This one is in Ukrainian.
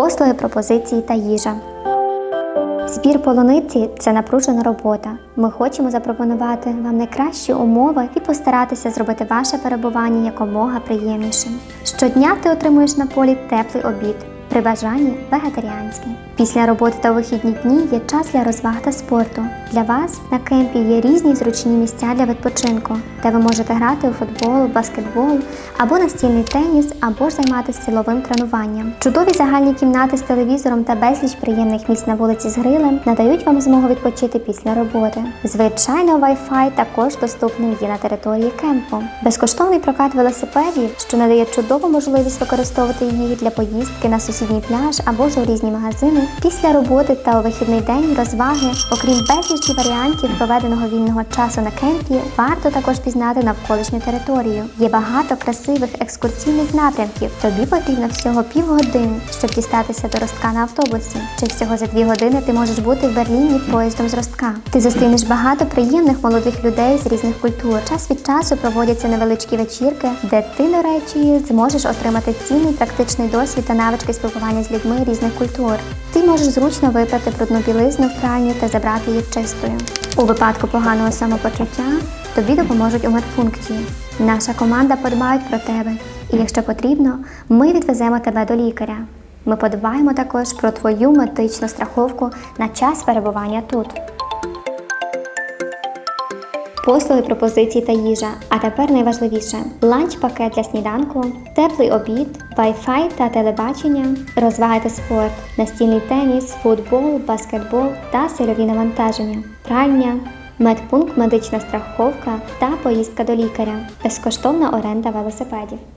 послуги, пропозиції та їжа. Збір полуниці це напружена робота. Ми хочемо запропонувати вам найкращі умови і постаратися зробити ваше перебування якомога приємнішим. Щодня ти отримуєш на полі теплий обід, при бажанні вегетаріанський. Після роботи та вихідні дні є час для розваг та спорту. Для вас на кемпі є різні зручні місця для відпочинку, де ви можете грати у футбол, баскетбол або настільний теніс, або ж займатися силовим тренуванням. Чудові загальні кімнати з телевізором та безліч приємних місць на вулиці з грилем надають вам змогу відпочити після роботи. Звичайно, Wi-Fi також доступний є на території кемпу. Безкоштовний прокат велосипедів, що надає чудову можливість використовувати їх для поїздки на сусідній пляж або ж у різні магазини. Після роботи та у вихідний день розваги, окрім безлічі варіантів проведеного вільного часу на кемпі, варто також пізнати навколишню територію. Є багато красивих екскурсійних напрямків. Тобі потрібно всього півгодини, щоб дістатися до ростка на автобусі. Чи всього за дві години ти можеш бути в Берліні поїздом з ростка. Ти зустрінеш багато приємних молодих людей з різних культур. Час від часу проводяться невеличкі вечірки, де ти, до речі, зможеш отримати цінний практичний досвід та навички спілкування з людьми різних культур. Ти можеш зручно випрати брудну білизну в пральні та забрати її чистою. У випадку поганого самопочуття тобі допоможуть у медпункті. Наша команда подбають про тебе, і якщо потрібно, ми відвеземо тебе до лікаря. Ми подбаємо також про твою медичну страховку на час перебування тут. Послуги, пропозиції та їжа. А тепер найважливіше: ланч-пакет для сніданку, теплий обід, Wi-Fi та телебачення, розваги та спорт, настільний теніс, футбол, баскетбол та сильові навантаження, пральня, медпункт, медична страховка та поїздка до лікаря, безкоштовна оренда велосипедів.